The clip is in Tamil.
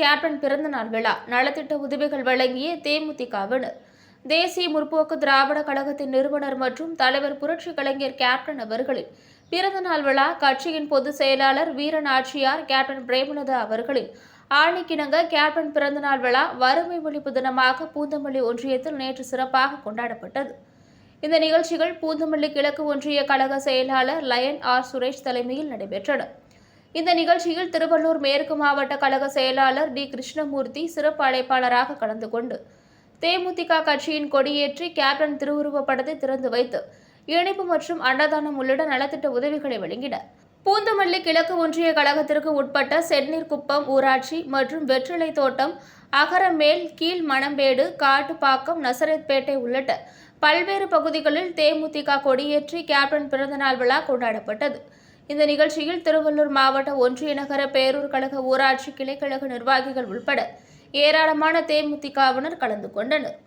கேப்டன் பிறந்தநாள் விழா நலத்திட்ட உதவிகள் வழங்கிய தேமுதிகவினர். தேசிய முற்போக்கு திராவிட கழகத்தின் நிறுவனர் மற்றும் தலைவர் புரட்சி கலைஞர் கேப்டன் அவர்களின் பிறந்தநாள் விழா. கட்சியின் பொதுச் செயலாளர் வீரநாச்சியார் கேப்டன் பிரேமலதா அவர்களின் ஆணைக்கிணங்க கேப்டன் பிறந்தநாள் விழா வறுமை ஒழிப்பு தினமாக பூந்தமல்லி ஒன்றியத்தில் நேற்று சிறப்பாக கொண்டாடப்பட்டது. இந்த நிகழ்ச்சிகள் பூந்தமல்லி கிழக்கு ஒன்றிய கழக செயலாளர் லயன் ஆர் சுரேஷ் தலைமையில் நடைபெற்றன. இந்த நிகழ்ச்சியில் திருவள்ளூர் மேற்கு மாவட்ட கழக செயலாளர் டி. கிருஷ்ணமூர்த்தி சிறப்பு அழைப்பாளராக கலந்து கொண்டு தேமுதிக கட்சியின் கொடியேற்றி கேப்டன் திருவுருவப்படத்தை திறந்து வைத்து இணைப்பு மற்றும் அன்னதானம் உள்ளிட்ட நலத்திட்ட உதவிகளை வழங்கினர். பூந்தமல்லி கிழக்கு ஒன்றிய கழகத்திற்கு உட்பட்ட செந்நீர் குப்பம் ஊராட்சி மற்றும் வெற்றிலை தோட்டம் அகரமேல் கீழ் மணம்பேடு காட்டுப்பாக்கம் நசரத்பேட்டை உள்ளிட்ட பல்வேறு பகுதிகளில் தேமுதிக கொடியேற்றி கேப்டன் பிறந்தநாள் விழா கொண்டாடப்பட்டது. இந்த நிகழ்ச்சியில் திருவள்ளூர் மாவட்ட ஒன்றிய நகர பேரூர் கழக ஊராட்சி கிளைக்கழக நிர்வாகிகள் உள்பட ஏராளமான தேமுதிகவினர் கலந்து கொண்டனர்.